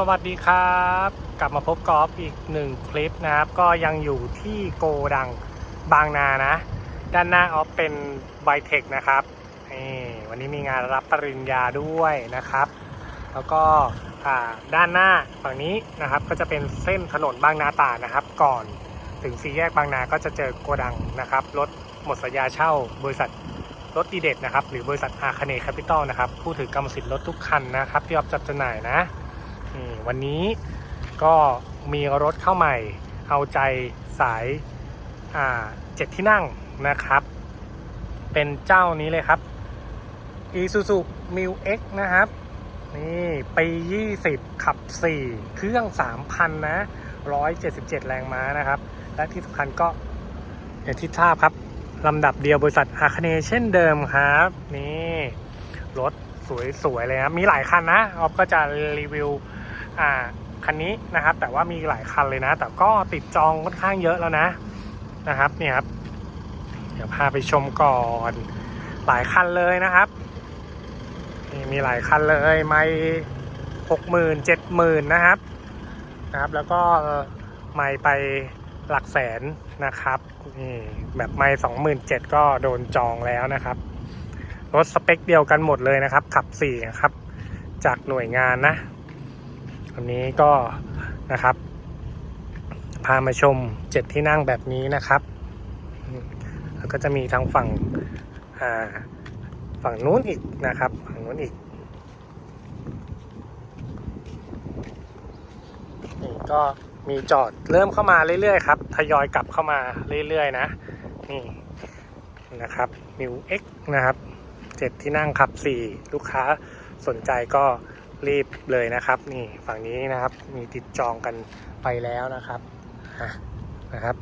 สวัสดีครับ กลับมาพบกอล์ฟอีกหนึ่งคลิปนะครับ ก็ยังอยู่ที่โกดังบางนานะ ด้านหน้าออฟเป็นไบเทคนะครับนี่วันนี้มีงานรับปริญญาด้วยนะครับ แล้วก็ด้านหน้าฝั่งนี้นะครับ ก็จะเป็นเส้นถนนบางนาตานะครับ ก่อนถึงสี่แยกบางนาก็จะเจอโกดังนะครับรถหมดสัญญาเช่า บริษัทรถดีเด็ดนะครับ หรือบริษัทอาคเนแคปิตอลนะครับ ผู้ถือกรรมสิทธิ์รถทุกคันนะครับที่ออฟจัดจำหน่ายนะ วันนี้ก็มีรถเข้าใหม่ เอาใจสายอ่าเจ็ดที่นั่งนะครับ เป็นเจ้านี้เลยครับ Isuzu m i l X นะครับ นี่ปี 20 ขับ 4 เครื่อง 3,000 นะ 177 แรงม้านะครับ และที่สำคัญก็อย่างที่ทราบครับลำดับเดียวบริษัทอาคเนเช่นเดิมครับ นี่ รถสวยๆเลยครับ มีหลายคันนะออฟก็จะรีวิว อ่าคันนี้นะครับ แต่ว่ามีหลายคันเลยนะ แต่ก็ติดจองค่อนข้างเยอะแล้วนะนะครับเนี่ยครับ เดี๋ยวพาไปชมก่อนหลายคันเลยนะครับนี่มีหลายคันเลยไม่หกหมื่นเจ็ดหมื่นนะครับนะครับ แล้วก็ไม่ไปหลักแสนนะครับนี่แบบไม่สองหมื่นเจ็ดก็โดนจองแล้วนะครับรถสเปคเดียวกันหมดเลยนะครับ ขับสี่ครับ จากหน่วยงานนะ อันนี้ก็นะครับ พามาชมเจ็ดที่นั่งแบบนี้นะครับ แล้วก็จะมีทางฝั่งฝั่งนู้นอีกนะครับ ฝั่งนู้นอีกนี่ก็มีจอดเริ่มเข้ามาเรื่อยๆครับทยอยกลับเข้ามาเรื่อยๆนะ นี่นะครับมิว X นะครับเจ็ดที่นั่งขับสี่ลูกค้าสนใจก็ รีบเลยนะครับ นี่ฝั่งนี้นะครับ มีติดจองกันไปแล้วนะครับนะครับ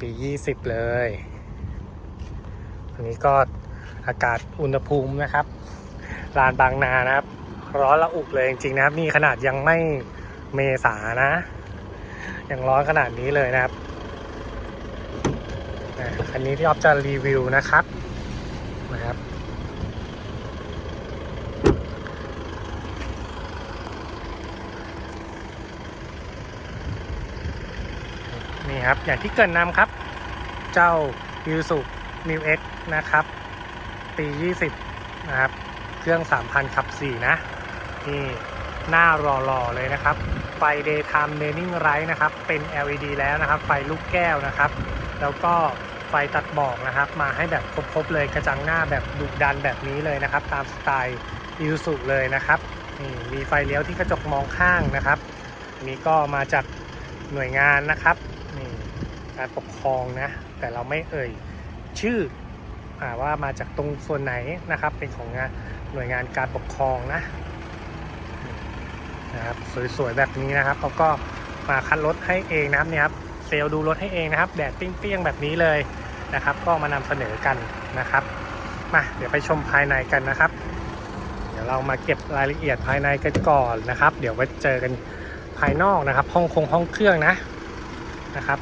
ปี 20 เลยอันนี้ก็อากาศอุณหภูมินะครับลานบางนานะครับ ร้อนละอุเลยจริงๆนะครับ นี่ขนาดยังไม่เมษานะ ยังร้อนขนาดนี้เลยนะครับอันนี้ที่ออฟจะรีวิวนะครับนะครับ นี่ ครับ อย่างที่เกินนำครับ เจ้า u s u m i l X นะครับ ปี 20 นะครับ เครื่อง 3,000ขับ 4 นะ นี่หน้ารอๆเลยนะครับ ไฟ daytime running light นะครับ เป็น LED แล้วนะครับ ไฟลูกแก้วนะครับ แล้วก็ไฟตัดหมอกนะครับ มาให้แบบครบๆเลยกระจังหน้าแบบดุดันแบบนี้เลยนะครับ ตามสไตล์ i s u เลยนะครับนี่มีไฟเลี้ยวที่กระจกมองข้างนะครับ นี้ก็มาจากหน่วยงานนะครับ การปกครองนะ แต่เราไม่เอ่ยชื่ออว่ามาจากตรงส่วนไหนนะครับ เป็นของงานหน่วยงานการปกครองนะนะครับสวยๆแบบนี้นะครับเขาก็มาคัดรถให้เองนะครับเนี่ยครับเซลล์ดูรถให้เองนะครับแดดเปรี้ยงๆแบบนี้เลยนะครับ ก็มานำเสนอกันนะครับมาเดี๋ยวไปชมภายในกันนะครับ เดี๋ยวเรามาเก็บรายละเอียดภายในกันก่อนนะครับ เดี๋ยวไว้เจอกันภายนอกนะครับ ห้องคงห้องเครื่องนะนะครับ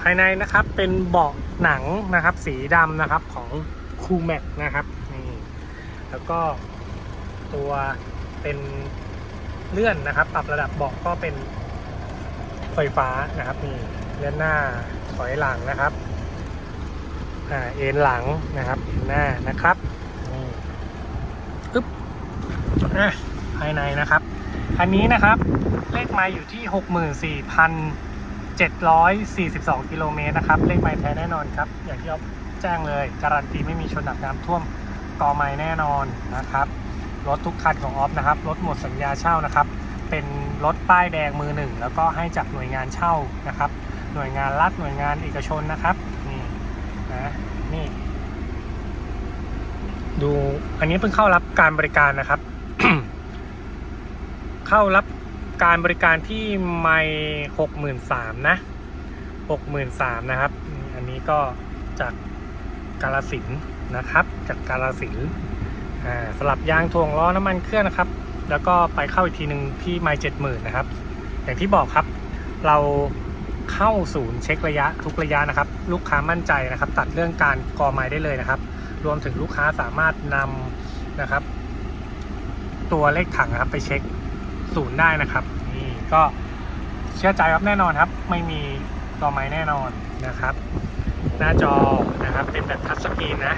ภายในนะครับเป็นเบาะหนังนะครับ สีดำนะครับของคูแม็กนะครับนี่แล้วก็ตัวเป็นเลื่อนนะครับ ปรับระดับเบาะก็เป็นไฟฟ้านะครับนี่เลื่อนหน้าถอยหลังนะครับอ่าเอ็นหลังนะครับเอ็นหน้านะครับนี่อึ๊บอะภายในนะครับ อันนี้นะครับเลขไมาอยู่ที่ 742 กิโลเมตรนะครับเลขไม้แท้แน่นอนครับ อย่างที่เราแจ้งเลย การันตีไม่มีชนดับน้ำท่วมกอไม้แน่นอนนะครับ รถทุกคันของออฟนะครับ รถหมดสัญญาเช่านะครับ เป็นรถป้ายแดงมือหนึ่ง แล้วก็ให้จากหน่วยงานเช่านะครับ หน่วยงานรัฐหน่วยงานเอกชนนะครับ นี่นะนี่ ดูอันนี้เพิ่งเข้ารับการบริการนะครับ เข้ารับ การบริการที่ไม่หกหมื่นสามนะหกหมื่นสามนะครับ อันนี้ก็จากกาลสินนะครับ จากกาลสินสลับยางถ่วงล้อน้ำมันเครื่องนะครับ แล้วก็ไปเข้าอีกทีหนึ่งที่ไม่เจ็ดหมื่นนะครับ อย่างที่บอกครับ เราเข้าศูนย์เช็คระยะทุกระยะนะครับ ลูกค้ามั่นใจนะครับ ตัดเรื่องการกอไม้ได้เลยนะครับ รวมถึงลูกค้าสามารถนำนะครับ ตัวเลขถังนะครับไปเช็ค ศูนย์ได้นะครับนี่ก็เชื่อใจครับแน่นอนครับ ไม่มีต่อไม้แน่นอนนะครับ หน้าจอนะครับเป็นแบบทัชสกรีนนะ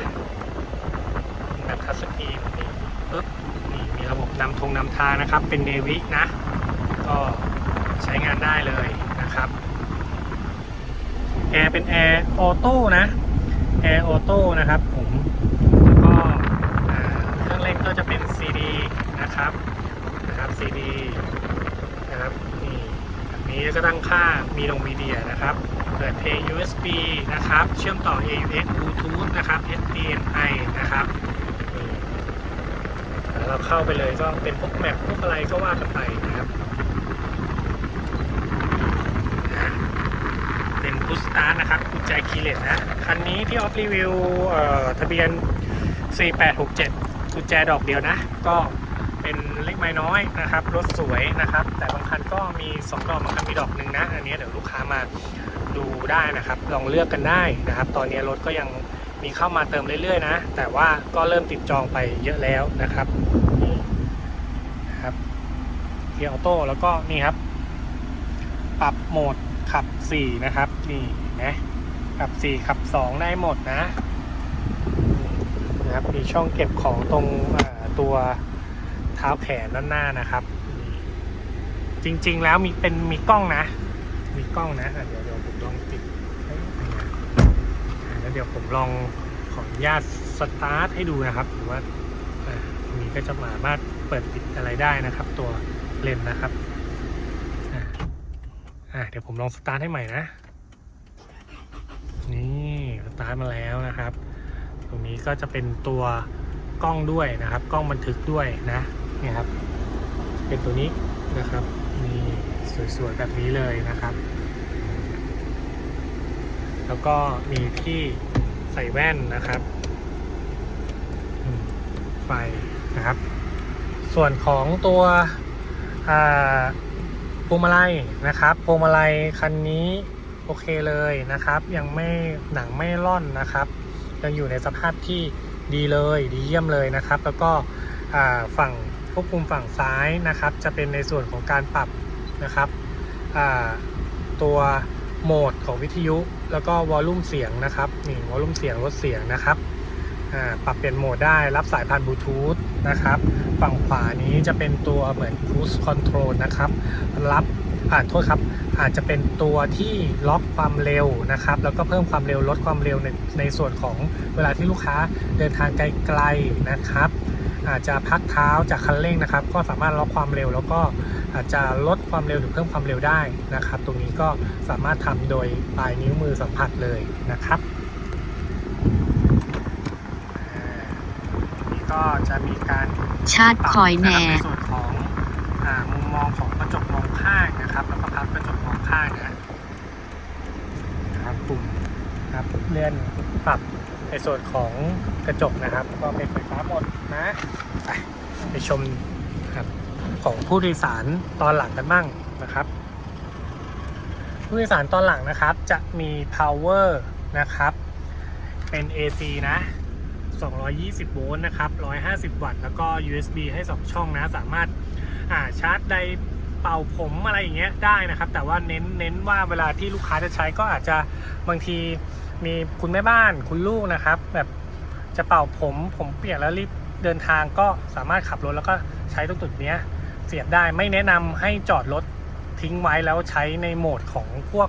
แบบทัชสกรีนนี่ปึ๊บนี่มีระบบนำทงนำทางนะครับ เป็นเนวินะ ก็ใช้งานได้เลยนะครับแอร์เป็นแอร์ออโต้นะแอร์ออโต้นะครับผมแล้วก็เครื่องเล่นก็จะเป็น CD นะครับนะครับ CD นะครับนี่แบบนี้ก็ตั้งค่ามีลงมีเดียนะครับ เปิดเพลง USB นะครับ เชื่อมต่อ AUX Bluetooth นะครับ HDMI นะครับแล้วเราเข้าไปเลยก็เป็นพวกแมปพวกอะไรก็ว่ากันไปนะครับเป็นพุสตาร์นะครับกุญแจคีย์เลสนะ คันนี้ที่ออฟรีวิวทะเบียน 4867 กุญแจดอกเดียวนะ ก็ เป็นเล็กไม้น้อยนะครับ รถสวยนะครับ แต่บางคันก็มี 2 ดอกบางคันมีดอกหนึ่งนะ อันนี้เดี๋ยวลูกค้ามาดูได้นะครับ ลองเลือกกันได้นะครับ ตอนนี้รถก็ยังมีเข้ามาเติมเรื่อยๆนะ แต่ว่าก็เริ่มติดจองไปเยอะแล้วนะครับนี่ครับเกียร์ออโต้แล้วก็นี่ครับ ปรับโหมดขับ 4 นะครับ นี่นะขับ 4 ขับ 2 ได้หมดนะนะครับมีช่องเก็บของตรงตัว เท้าแขนด้านหน้านะครับ จริงๆแล้วมีเป็นมีกล้องนะ มีกล้องนะเดี๋ยวเดี๋ยวผมลองติดแล้วเดี๋ยวผมลองขออนุญาตสตาร์ทให้ดูนะครับหรือว่าตรงนี้ก็จะสามารถเปิดปิดอะไรได้นะครับ ตัวเลนนะครับอะเดี๋ยวผมลองสตาร์ทให้ใหม่นะ นี่สตาร์ทมาแล้วนะครับ ตรงนี้ก็จะเป็นตัวกล้องด้วยนะครับ กล้องบันทึกด้วยนะ เนี่ยครับ เป็นตัวนี้นะครับนี่สวยๆแบบนี้เลยนะครับ แล้วก็มีที่ใส่แว่นนะครับไฟนะครับ ส่วนของตัวพวงมาลัยนะครับพวงมาลัยคันนี้โอเคเลยนะครับ ยังไม่หนังไม่ร่อนนะครับ ยังอยู่ในสภาพที่ดีเลยดีเยี่ยมเลยนะครับ แล้วก็ฝั่ง ควบคุมฝั่งซ้ายนะครับ จะเป็นในส่วนของการปรับนะครับตัวโหมดของวิทยุแล้วก็วอลลุ่มเสียงนะครับนี่วอลลุ่มเสียงลดเสียงนะครับปรับเปลี่ยนโหมดได้รับสายผ่านบลูทูธนะครับ ฝั่งขวานี้จะเป็นตัวเหมือน cruise control นะครับ รับอ่านโทษครับอาจจะเป็นตัวที่ล็อกความเร็วนะครับ แล้วก็เพิ่มความเร็วลดความเร็วในในส่วนของเวลาที่ลูกค้าเดินทางไกลๆนะครับ อาจจะพักเท้าจากคันเร่งนะครับ ก็สามารถล็อกความเร็ว แล้วก็อาจจะลดความเร็วหรือเพิ่มความเร็วได้นะครับ ตรงนี้ก็สามารถทำโดยปลายนิ้วมือสัมผัสเลยนะครับอ่านี่ก็จะมีการชาร์จคอยแหน่ในส่วนของอามุมมองของกระจกมองข้างนะครับ แล้วก็พับกระจกมองข้างนะนะครับปุ่มนะครับเลื่อนปรับ ในส่วนของกระจกนะครับ ก็เป็นไฟฟ้าหมดนะไปไปชมครับของผู้โดยสารตอนหลังกันบ้างนะครับ ผู้โดยสารตอนหลังนะครับจะมี power นะครับ เป็น AC นะ 220 โวลต์นะครับ 150 วัตต์ แล้วก็ USB ให้ 2 ช่องนะ สามารถอ่าชาร์จไดเป่าผมอะไรอย่างเงี้ยได้นะครับ แต่ว่าเน้นเน้นว่าเวลาที่ลูกค้าจะใช้ก็อาจจะบางที มีคุณแม่บ้านคุณลูกนะครับ แบบจะเป่าผมผมเปียกแล้วรีบเดินทางก็สามารถขับรถแล้วก็ใช้ตรงจุดเนี้ยเสียบได้ไม่แนะนำให้จอดรถทิ้งไว้แล้วใช้ในโหมดของพวก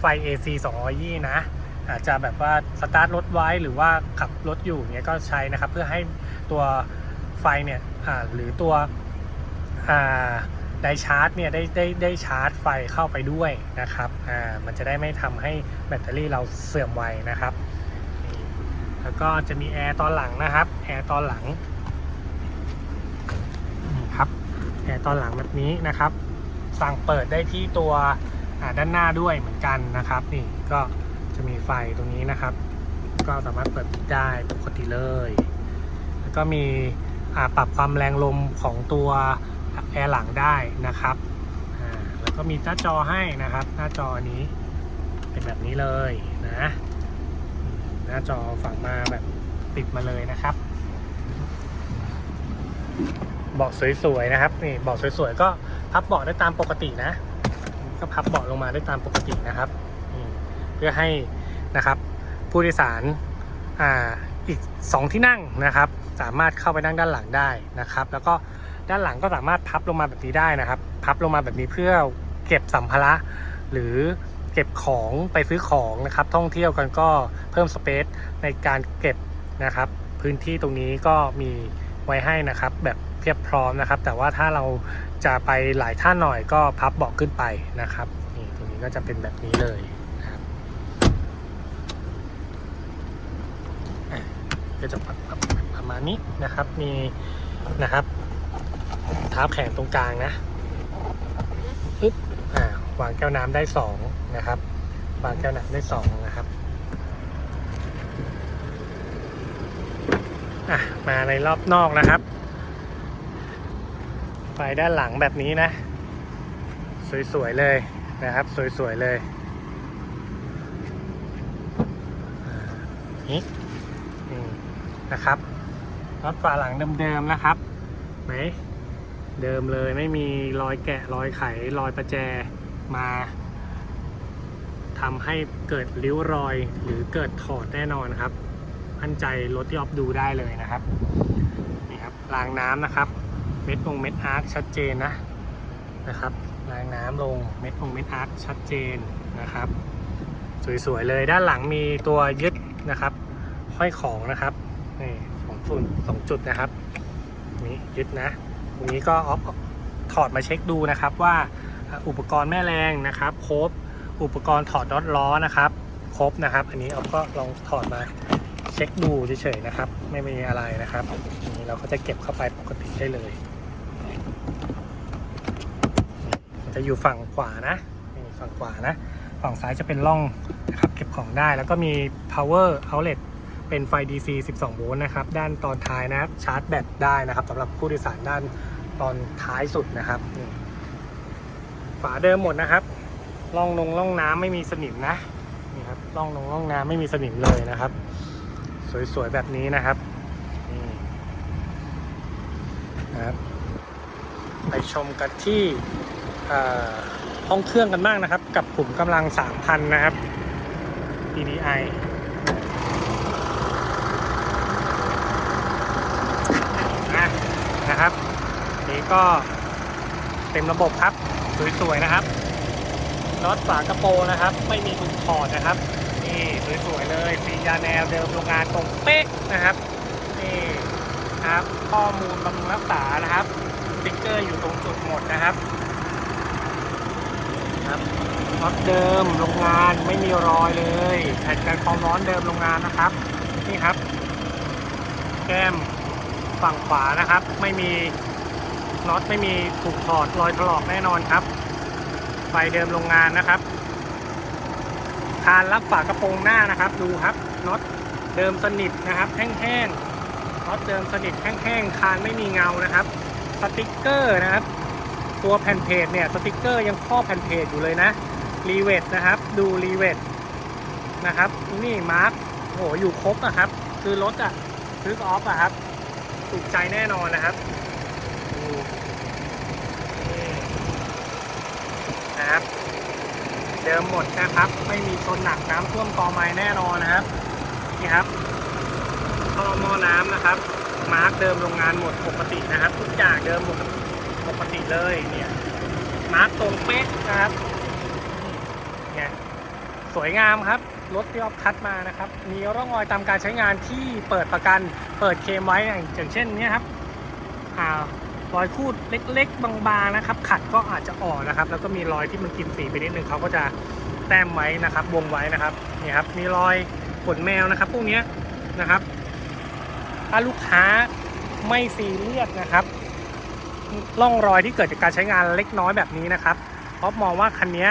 ไฟ AC 220นะ อาจจะแบบว่าสตาร์ทรถไว้หรือว่าขับรถอยู่เนี้ยก็ใช้นะครับ เพื่อให้ตัวไฟเนี่ยหรือตัวอ่า ได้ชาร์จเนี่ยได้ได้ได้ชาร์จไฟเข้าไปด้วยนะครับอ่ามันจะได้ไม่ทำให้แบตเตอรี่เราเสื่อมไวนะครับ แล้วก็จะมีแอร์ตอนหลังนะครับแอร์ตอนหลังนี่ครับแอร์ตอนหลังแบบนี้นะครับ สั่งเปิดได้ที่ตัวด้านหน้าด้วยเหมือนกันนะครับนี่ก็จะมีไฟตรงนี้นะครับ ก็สามารถเปิดปิดได้ปกติเลย แล้วก็มีอ่าปรับความแรงลมของตัว แอร์หลังได้นะครับแล้วก็มีหน้าจอให้นะครับ หน้าจออันนี้เป็นแบบนี้เลยนะหน้าจอฝั่งมาแบบติดมาเลยนะครับเบาะสวยๆนะครับนี่เบาะสวยๆก็พับเบาะได้ตามปกตินะ ก็พับเบาะลงมาได้ตามปกตินะครับเพื่อให้นะครับ ผู้โดยสารอ่าอีก 2 ที่นั่งนะครับ สามารถเข้าไปนั่งด้านหลังได้นะครับ แล้วก็ ด้านหลังก็สามารถพับลงมาแบบนี้ได้นะครับ พับลงมาแบบนี้เพื่อเก็บสัมภาระ หรือเก็บของไปซื้อของนะครับ ท่องเที่ยวกันก็เพิ่มสเปซในการเก็บนะครับ พื้นที่ตรงนี้ก็มีไว้ให้นะครับ แบบเพียบพร้อมนะครับ แต่ว่าถ้าเราจะไปหลายท่านหน่อยก็พับเบาะขึ้นไปนะครับนี่ตรงนี้ก็จะเป็นแบบนี้เลยนะครับก็จะประมาณนี้นะครับมีนะครับ ท้าแขนตรงกลางนะปึ๊บอ่าวางแก้วน้ำได้สองนะครับ วางแก้วน้ำได้สองนะครับอะมาในรอบนอกนะครับ ไฟด้านหลังแบบนี้นะ สวยๆเลยนะครับ สวยๆเลยอ่นี่นะครับรถฝาหลังเดิมๆนะครับไหม เดิมเลยไม่มีรอยแกะรอยไขรอยประแจมาทำให้เกิดริ้วรอยหรือเกิดถอดแน่นอนครับมั่นใจรถที่ออฟดูได้เลยนะครับนี่ครับรางน้ำนะครับ เม็ดองเม็ดอาร์คชัดเจนนะนะครับรางน้ำลงเม็ดองเม็ดอาร์คชัดเจนนะครับ สวยๆเลยด้านหลังมีตัวยึดนะครับห้อยของนะครับนี่สองจุดสองจุดนะครับนี่ยึดนะ ตรงนี้ก็ออฟถอดมาเช็คดูนะครับว่าอุปกรณ์แม่แรงนะครับครบอุปกรณ์ถอดน็อตล้อนะครับครบนะครับ อันนี้ออฟก็ลองถอดมาเช็คดูเฉยๆนะครับ ไม่มีอะไรนะครับอันนี้เราก็จะเก็บเข้าไปปกติได้เลยจะอยู่ฝั่งขวานะฝั่งขวานะฝั่งซ้ายจะเป็นร่องนะครับเก็บของได้แล้วก็มี power outlet เป็นไฟ DC 12 โวลต์นะครับ ด้านตอนท้ายนะครับชาร์จแบตได้นะครับสำหรับผู้โดยสารด้านตอนท้ายสุดนะครับฝาเดิมหมดนะครับร่องนงร่องน้ำไม่มีสนิมนะนี่ครับร่องนงร่องน้ำไม่มีสนิมเลยนะครับ สวยๆแบบนี้นะครับนี่นะครับ ไปชมกันที่ห้องเครื่องกันบ้างนะครับ กับขุมกำลัง 3,000 นะครับ DDI นะนะครับนี่ ก็เต็มระบบครับ สวยๆนะครับน็อตฝากระโปรงนะครับ ไม่มีถูกถอดนะครับ นี่สวยๆเลยฟียาแนวเดิมโรงงานตรงเป๊กนะครับนี่ครับข้อมูลบำรุงรักษานะครับสติ๊กเกอร์อยู่ตรงจุดหมดนะครับครับน็อตเดิมโรงงานไม่มีรอยเลยแผ่นกันความร้อนเดิมโรงงานนะครับ นี่ครับ แก้มฝั่งขวานะครับ ไม่มี น็อตไม่มีถูกถอดรอยถลอกแน่นอนครับ ไฟเดิมโรงงานนะครับคานรับฝากระโปรงหน้านะครับ ดูครับน็อตเดิมสนิทนะครับแห้งๆน็อตเดิมสนิทแห้งๆคานไม่มีเงานะครับ สติกเกอร์นะครับ ตัวแผ่นเพจเนี่ยสติกเกอร์ยังครอบแผ่นเพจอยู่เลยนะรีเวทนะครับ ดูรีเวทนะครับ นี่มาร์คโหอยู่ครบนะครับ คือรถอะซื้อออฟอะครับถูกใจแน่นอนนะครับดูนี่ นะครับ เดิมหมดนะครับ ไม่มีชนหนักน้ำท่วมกอไม้แน่นอนนะครับ นี่ครับท่อหม้อน้ำนะครับ มาร์กเดิมโรงงานหมดปกตินะครับ ทุกอย่างเดิมหมดปกติเลยเนี่ยมาร์กตรงเป๊ะนะครับเนี่ยสวยงามครับรถที่ออฟคัดมานะครับ มีร่องรอยตามการใช้งานที่เปิดประกัน เปิดเคมไว้อย่างเช่นนี้ครับอ่า รอยคูดเล็ก ๆ บางๆนะครับ ขัดก็อาจจะอ่อนนะครับ แล้วก็มีรอยที่มันกินสีไปนิดนึงเขาก็จะแต้มไว้นะครับ วงไว้นะครับนี่ครับ มีรอยขนแมวนะครับ พวกนี้นะครับถ้าลูกค้าไม่ซีเรียสนะครับร่องรอยที่เกิดจากการใช้งานเล็กน้อยแบบนี้นะครับ เพราะมองว่าคันนี้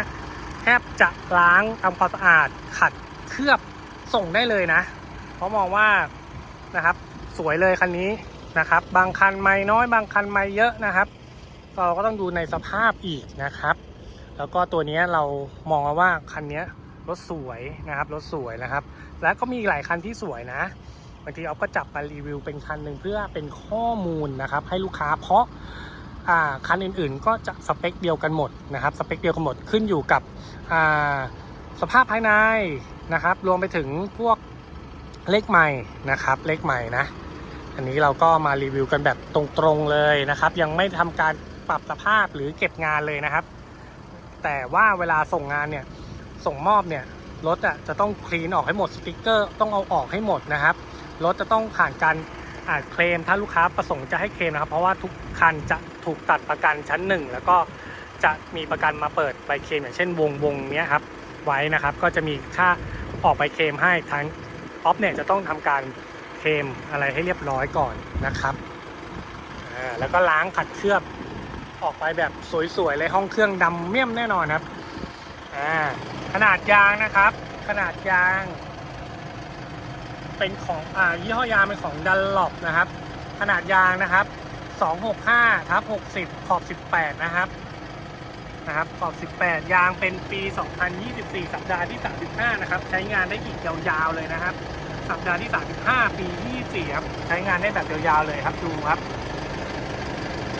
แทบจะล้างทำความสะอาดขัดเคลือบส่งได้เลยนะ เพราะมองว่านะครับ สวยเลยคันนี้ นะครับ บางคันไม่น้อยบางคันไม่เยอะนะครับ เราก็ต้องดูในสภาพอีกนะครับ แล้วก็ตัวนี้เรามองว่าคันนี้รถสวยนะครับรถสวยนะครับ แล้วก็มีหลายคันที่สวยนะไปางทีออฟก็จับมารีวิวเป็นคันหนึ่งเพื่อเป็นข้อมูลนะครับ ให้ลูกค้าเพราะาคันอื่นๆ ก็จะสเปคเดียวกันหมดนะครับสเปคเดียวกันหมดขึ้นอยู่กับสภาพภายในนะครับ รวมไปถึงพวกเลขใหม่นะครับ เลขใหม่นะ อันนี้เราก็มารีวิวกันแบบตรงๆเลยนะครับ ยังไม่ทำการปรับสภาพหรือเก็บงานเลยนะครับ แต่ว่าเวลาส่งงานเนี่ยส่งมอบเนี่ยรถอะจะต้องคลีนออกให้หมดสติกเกอร์ต้องเอาออกให้หมดนะครับรถจะต้องผ่านการอ่าเคลมถ้าลูกค้าประสงค์จะให้เคลมนะครับ เพราะว่าทุกคันจะถูกตัดประกันชั้นหนึ่งแล้วก็จะมีประกันมาเปิดใบเคลมอย่างเช่นวงวงเนี้ยครับไว้นะครับ ก็จะมีค่าออกใบเคลมให้ทางออฟเนี่ยจะต้องทำการ เคลมอะไรให้เรียบร้อยก่อนนะครับแล้วก็ล้างขัดเคลือบออกไปแบบสวยๆเลยห้องเครื่องดำเมี่ยมแน่นอนครับขนาดยางนะครับ ขนาดยาง เป็นของอ่ายี่ห้อยางเป็นของดันหลบนะครับ ขนาดยางนะครับ 265ทับ60 ขอบ 18 นะครับนะครับ ขอบ 18 ยางเป็นปี 2024 สัปดาห์ที่ 35 นะครับ ใช้งานได้อีกยาวๆเลยนะครับ สัปดาห์ที่ 35 ปี 24 ครับ ใช้งานได้แบบยาวๆเลยครับดูครับ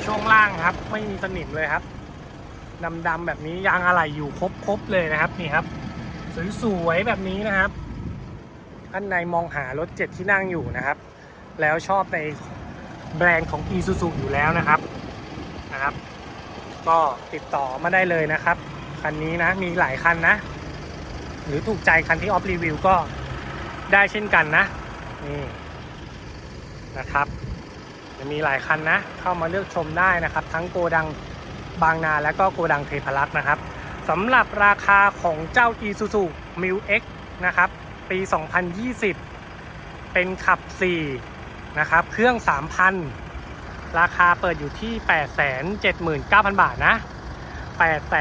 ช่วงล่างครับ ไม่มีสนิมเลยครับดำๆแบบนี้ยางอะไหล่อยู่ครบๆเลยนะครับนี่ครับสวยๆแบบนี้นะครับท่านในมองหารถเจ็ดที่นั่งอยู่นะครับ แล้วชอบในแบรนด์ของ e s u s u อยู่แล้วนะครับนะครับ ก็ติดต่อมาได้เลยนะครับ คันนี้นะมีหลายคันนะ หรือถูกใจคันที่ออฟรีวิวก็ ได้เช่นกันนะนี่นะครับจะมีหลายคันนะ เข้ามาเลือกชมได้นะครับ ทั้งโกดังบางนาและก็โกดังเทพรักษ์นะครับสำหรับราคาของเจ้า Isuzu m i l X นะครับ ปี 2020 เป็นขับ 4 นะครับ เครื่อง 3,000 ราคาเปิดอยู่ที่ 879,000 บาทนะ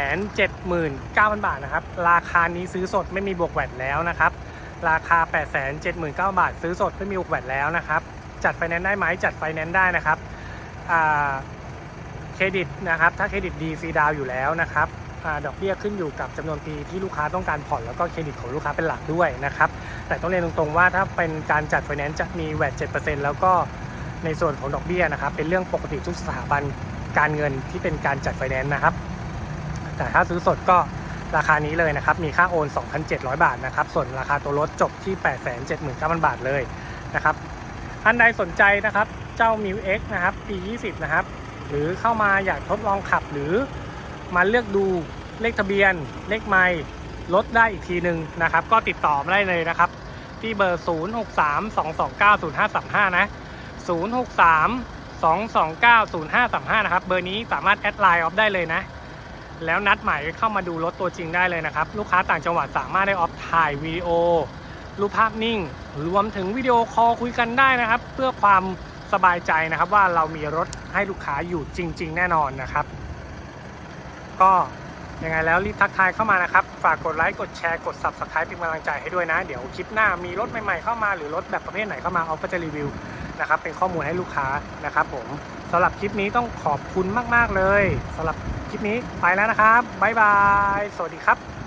879,000 บาทนะครับ ราคานี้ซื้อสดไม่มีบวกแวดแล้วนะครับ ราคา 879,000 บาท ซื้อสดไม่มีบวกแวดแล้วนะครับ จัดไฟแนนซ์ได้ไหมจัดไฟแนนซ์ได้นะครับเครดิตนะครับ ถ้าเครดิตดีฟรีดาวอยู่แล้วนะครับอดอกเบี้ยขึ้นอยู่กับจำนวนปีที่ลูกค้าต้องการผ่อนแล้วก็เครดิตของลูกค้าเป็นหลักด้วยนะครับ แต่ต้องเรียนตรงๆว่าถ้าเป็นการจัดไฟแนนซ์จะมีแวด7%แล้วก็ในส่วนของดอกเบี้ยนะครับ เป็นเรื่องปกติทุกสถาบันการเงินที่เป็นการจัดไฟแนนซ์นะครับ แต่ถ้าซื้อสดก็ ราคานี้เลยนะครับ มีค่าโอน 2,700 บาทนะครับ ส่วนราคาตัวรถจบที่ 879,000 บาทเลยนะครับท่านใดสนใจนะครับ เจ้า m i ว X นะครับ ปี 20 นะครับ หรือเข้ามาอยากทดลองขับหรือมาเลือกดูเลขทะเบียน เลขไม่ลดได้อีกทีหนึ่งนะครับ ก็ติดต่อมาได้เลยนะครับ ที่เบอร์ 0632290535 นะ 0632290535 นะครับ เบอร์นี้สามารถแอดไลน์ออฟได้เลยนะ แล้วนัดหมายเข้ามาดูรถตัวจริงได้เลยนะครับ ลูกค้าต่างจังหวัดสามารถได้ออฟถ่ายวิดีโอรูปภาพนิ่ง รวมถึงวิดีโอคอลคุยกันได้นะครับ เพื่อความสบายใจนะครับว่าเรามีรถให้ลูกค้าอยู่จริง ๆ แน่นอนนะครับ ก็ยังไงแล้วรีบทักทายเข้ามานะครับ ฝากกดไลค์กดแชร์กด subscribe เป็นกำลังใจให้ด้วยนะ เดี๋ยวคลิปหน้ามีรถใหม่ๆเข้ามาหรือรถแบบประเภทไหนเข้ามาเอาก็จะรีวิวนะครับเป็นข้อมูลให้ลูกค้านะครับผมสำหรับคลิปนี้ต้องขอบคุณมาก ๆ เลยสำหรับ คลิปนี้ไปแล้วนะครับ บ๊ายบาย สวัสดีครับ